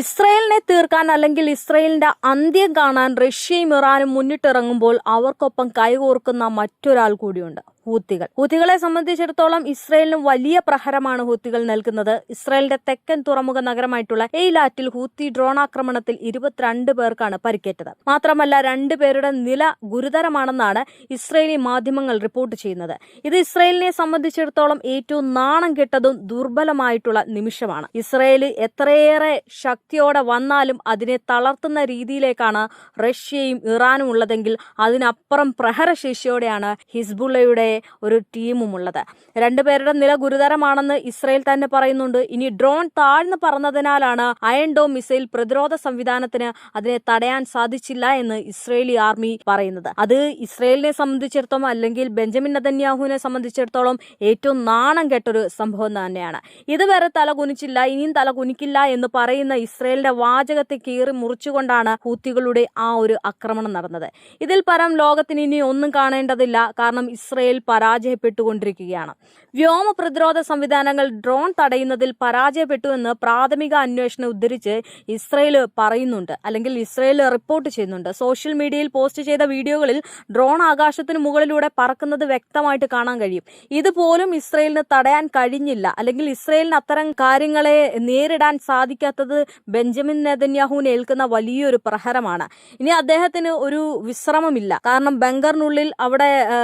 ഇസ്രയേലിനെ തീർക്കാൻ അല്ലെങ്കിൽ ഇസ്രയേലിന്റെ അന്ത്യം കാണാൻ റഷ്യയും ഇറാനും മുന്നിട്ടിറങ്ങുമ്പോൾ അവർക്കൊപ്പം കൈകോർക്കുന്ന മറ്റൊരാൾ കൂടിയുണ്ട്. ഹൂത്തികൾ. ഹൂത്തികളെ സംബന്ധിച്ചിടത്തോളം ഇസ്രയേലിന് വലിയ പ്രഹരമാണ് ഹൂത്തികൾ നൽകുന്നത്. ഇസ്രയേലിന്റെ തെക്കൻ തുറമുഖ നഗരമായിട്ടുള്ള എയ്ലാറ്റിൽ ഹൂത്തി ഡ്രോൺ ആക്രമണത്തിൽ ഇരുപത്തിരണ്ട് പേർക്കാണ് പരിക്കേറ്റത്. മാത്രമല്ല രണ്ടുപേരുടെ നില ഗുരുതരമാണെന്നാണ് ഇസ്രയേലി മാധ്യമങ്ങൾ റിപ്പോർട്ട് ചെയ്യുന്നത്. ഇത് ഇസ്രയേലിനെ സംബന്ധിച്ചിടത്തോളം ഏറ്റവും നാണം കെട്ടതും ദുർബലമായിട്ടുള്ള നിമിഷമാണ്. ഇസ്രയേൽ എത്രയേറെ ശക്തിയോടെ വന്നാലും അതിനെ തളർത്തുന്ന രീതിയിലേക്കാണ് റഷ്യയും ഇറാനും ഉള്ളതെങ്കിൽ അതിനപ്പുറം പ്രഹരശേഷിയോടെയാണ് ഹിസ്ബുള്ളയുടെ ഒരു ടീമും ഉള്ളത് രണ്ടുപേരുടെ നില ഗുരുതരമാണെന്ന് ഇസ്രയേൽ തന്നെ പറയുന്നുണ്ട്. ഇനി ഡ്രോൺ താഴ്ന്നു പറന്നതിനാലാണ് അയൺ ഡോം മിസൈൽ പ്രതിരോധ സംവിധാനത്തിന് അതിനെ തടയാൻ സാധിച്ചില്ല എന്ന് ഇസ്രയേലി ആർമി പറയുന്നത്. അത് ഇസ്രയേലിനെ സംബന്ധിച്ചിടത്തോളം അല്ലെങ്കിൽ ബെഞ്ചമിൻ നതന്യാഹുവിനെ സംബന്ധിച്ചിടത്തോളം ഏറ്റവും നാണം കെട്ടൊരു സംഭവം തന്നെയാണ്. ഇതുവരെ തല കുനിച്ചില്ല ഇനിയും തല കുനിക്കില്ല എന്ന് പറയുന്ന ഇസ്രയേലിന്റെ വാചകത്തെ കീറി മുറിച്ചുകൊണ്ടാണ് ഹൂത്തികളുടെ ആ ഒരു ആക്രമണം നടന്നത്. ഇതിൽ പരം ലോകത്തിന് ഇനി ഒന്നും കാണേണ്ടതില്ല. കാരണം ഇസ്രയേൽ പരാജയപ്പെട്ടുകൊണ്ടിരിക്കുകയാണ്. വ്യോമ പ്രതിരോധ സംവിധാനങ്ങൾ ഡ്രോൺ തടയുന്നതിൽ പരാജയപ്പെട്ടു എന്ന് പ്രാഥമിക അന്വേഷണം ഉദ്ധരിച്ച് ഇസ്രയേൽ പറയുന്നുണ്ട്. അല്ലെങ്കിൽ ഇസ്രയേൽ റിപ്പോർട്ട് ചെയ്യുന്നുണ്ട്. സോഷ്യൽ മീഡിയയിൽ പോസ്റ്റ് ചെയ്ത വീഡിയോകളിൽ ഡ്രോൺ ആകാശത്തിന് മുകളിലൂടെ പറക്കുന്നത് വ്യക്തമായിട്ട് കാണാൻ കഴിയും. ഇതുപോലും ഇസ്രയേലിന് തടയാൻ കഴിഞ്ഞില്ല. അല്ലെങ്കിൽ ഇസ്രയേലിന് അത്തരം കാര്യങ്ങളെ നേരിടാൻ സാധിക്കാത്തത് ബെഞ്ചമിൻ നെതന്യാഹുവിന് ഏൽക്കുന്ന വലിയൊരു പ്രഹരമാണ്. ഇനി അദ്ദേഹത്തിന് ഒരു വിശ്രമമില്ല. കാരണം ബംഗറിനുള്ളിൽ അവിടെ ആ,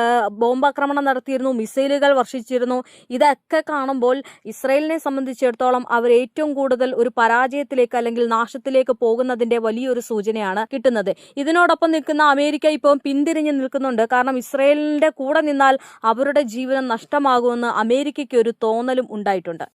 ബോംബാക്രമണം നടത്തിയിരുന്നു മിസൈലുകൾ വർഷിച്ചിരുന്നു. ഇതൊക്കെ കാണുമ്പോൾ ഇസ്രയേലിനെ സംബന്ധിച്ചിടത്തോളം അവർ ഏറ്റവും കൂടുതൽ ഒരു പരാജയത്തിലേക്ക് അല്ലെങ്കിൽ നാശത്തിലേക്ക് പോകുന്നതിന്റെ വലിയൊരു സൂചനയാണ് കിട്ടുന്നത്. ഇതിനോടൊപ്പം നിൽക്കുന്ന അമേരിക്ക ഇപ്പം പിന്തിരിഞ്ഞ് നിൽക്കുന്നുണ്ട്. കാരണം ഇസ്രയേലിന്റെ കൂടെ നിന്നാൽ അവരുടെ ജീവനം നഷ്ടമാകുമെന്ന് അമേരിക്കയ്ക്ക് ഒരു തോന്നലും ഉണ്ടായിട്ടുണ്ട്.